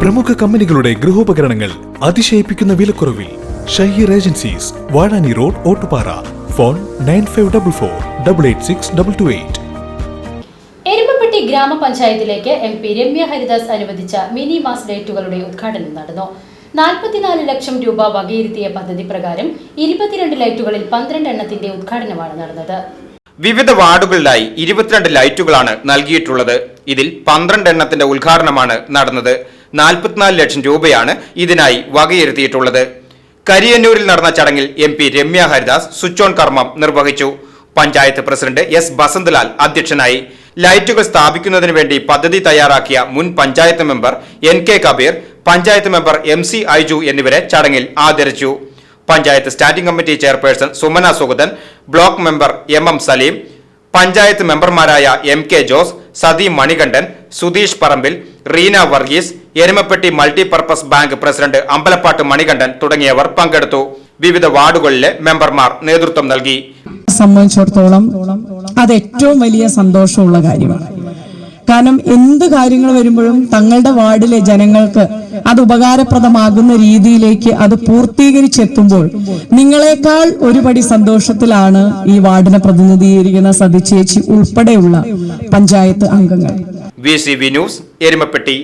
പ്രമുഖ കമ്പനികളുടെ ഗൃഹോപകരണങ്ങൾ അതിശയിപ്പിക്കുന്ന വിലക്കുറവിൽ Shaheer agencies Vazhani road Ottupara. Phone nine five double four double eight six double two eight. Erumapetty ഗ്രാമപഞ്ചായത്തിലേക്ക് M P Ramya Haridas അനുവദിച്ച mini mass ലൈറ്റുകളുടെ ഉദ്ഘാടനം നടന്നു. നാൽപ്പത്തിനാല് ലക്ഷം രൂപ വകയിരുത്തിയ പദ്ധതി പ്രകാരം ഇരുപത്തിരണ്ട് ലൈറ്റുകളിൽ പന്ത്രണ്ട് എണ്ണത്തിന്റെ ഉദ്ഘാടനമാണ് നടന്നത്. വിവിധ വാർഡുകളിലായി ഇരുപത്തിരണ്ട് ലൈറ്റുകളാണ് നൽകിയിട്ടുള്ളത്. ഇതിൽ പന്ത്രണ്ട് എണ്ണത്തിന്റെ ഉദ്ഘാടനമാണ് നടന്നത്. നാൽപ്പത്തിനാല് ലക്ഷം രൂപയാണ് ഇതിനായി വകയിരുത്തിയിട്ടുള്ളത്. കരിയന്നൂരിൽ നടന്ന ചടങ്ങിൽ M P Ramya Haridas switch on കർമ്മം നിർവഹിച്ചു. പഞ്ചായത്ത് പ്രസിഡന്റ് എസ് ബസന്തലാൽ അധ്യക്ഷനായി. ലൈറ്റുകൾ സ്ഥാപിക്കുന്നതിന് വേണ്ടി പദ്ധതി തയ്യാറാക്കിയ മുൻ panchayat member N K Kabeer panchayat member M C Aiju എന്നിവരെ ചടങ്ങിൽ ആദരിച്ചു. Panchayat standing committee chairperson Sumana Sugathan block member M M Saleem panchayat മെമ്പർമാരായ M K Jose Sathi Manikandan Sudheesh Parambil Reena Varghese Erumapetty multipurpose bank president Ambalappattu Manikandan തുടങ്ങിയവർ പങ്കെടുത്തു. വിവിധ വാർഡുകളിലെ മെമ്പർമാർ നേതൃത്വം നൽകി. സംബന്ധിച്ചിടത്തോളം അത് ഏറ്റവും വലിയ സന്തോഷമുള്ള കാര്യമാണ്. കാരണം എന്ത് കാര്യങ്ങൾ വരുമ്പോഴും തങ്ങളുടെ വാർഡിലെ ജനങ്ങൾക്ക് അത് ഉപകാരപ്രദമാകുന്ന രീതിയിലേക്ക് അത് പൂർത്തീകരിച്ചെത്തുമ്പോൾ നിങ്ങളെക്കാൾ ഒരുപടി സന്തോഷത്തിലാണ് ഈ വാർഡിനെ പ്രതിനിധീകരിക്കുന്ന സതിച്ചേച്ചി ഉൾപ്പെടെയുള്ള പഞ്ചായത്ത് അംഗങ്ങൾ. V C V news Erumapetty.